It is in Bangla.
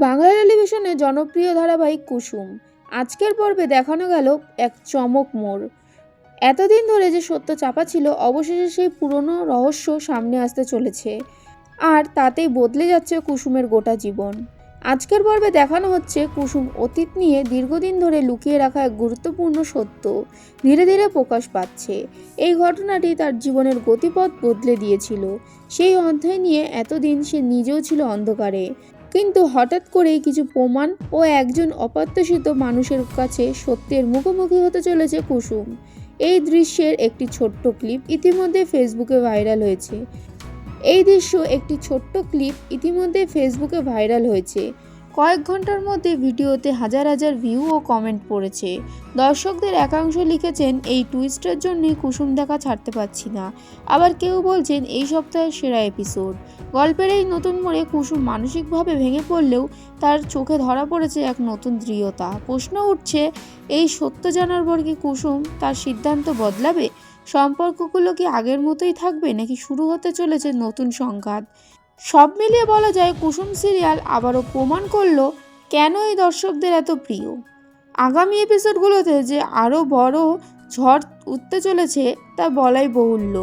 বাংলা টেলিভিশনে জনপ্রিয় ধারাবাহিক কুসুম। আজকের পর্বে দেখানো গেল এক চমক মোড়। এতদিন ধরে যে সত্য চাপা ছিল, অবশেষে সেই পুরনো রহস্য সামনে আসতে চলেছে। আর তাতেই বদলে যাচ্ছে কুসুমের গোটা জীবন। আজকের পর্বে দেখানো হচ্ছে কুসুম অতীত নিয়ে দীর্ঘদিন ধরে লুকিয়ে রাখা এক গুরুত্বপূর্ণ সত্য। ধীরে ধীরে প্রকাশ পাচ্ছে। এই ঘটনাটি তার জীবনের গতিপথ বদলে দিয়েছিল। সেই অধ্যায় নিয়ে এতদিন সে নিজেও ছিল অন্ধকারে। কিন্তু হঠাৎ করেই কিছু প্রমাণ ও একজন অপ্রত্যাশিত মানুষের কাছে সত্যের মুখোমুখি হতে চলেছে কুসুম। এই দৃশ্যের একটি ছোট্ট ক্লিপ ইতিমধ্যে ফেসবুকে ভাইরাল হয়েছে। এই দৃশ্য একটি ছোট্ট ক্লিপ ইতিমধ্যে ফেসবুকে ভাইরাল হয়েছে। কয়েক ঘণ্টার মধ্যে ভিডিওতে হাজার হাজার ভিউ ও কমেন্ট পড়েছে। দর্শকদের একাংশ লিখেছেন, এই টুইস্টের জন্যই কুসুম দেখা ছাড়তে পারছি না। আবার কেউ বলছেন, এই সপ্তাহের সেরা এপিসোড গল্পের এই নতুন মোড়ে কুসুম মানসিকভাবে ভেঙে পড়লেও তার চোখে ধরা পড়েছে এক নতুন দৃঢ়তা। প্রশ্ন উঠছে, এই সত্য জানার পর কি কুসুম তার সিদ্ধান্ত বদলাবে? সম্পর্কগুলো কি আগের মতোই থাকবে নাকি শুরু হতে চলেছে নতুন সংঘাত? সব মিলিয়ে বলা যায় কুসুম সিরিয়াল আবারও প্রমাণ করল কেন এই দর্শকদের এত প্রিয়। আগামী এপিসোডগুলোতে যে আরও বড় ঝড় উঠতে চলেছে তা বলাই বহুল্য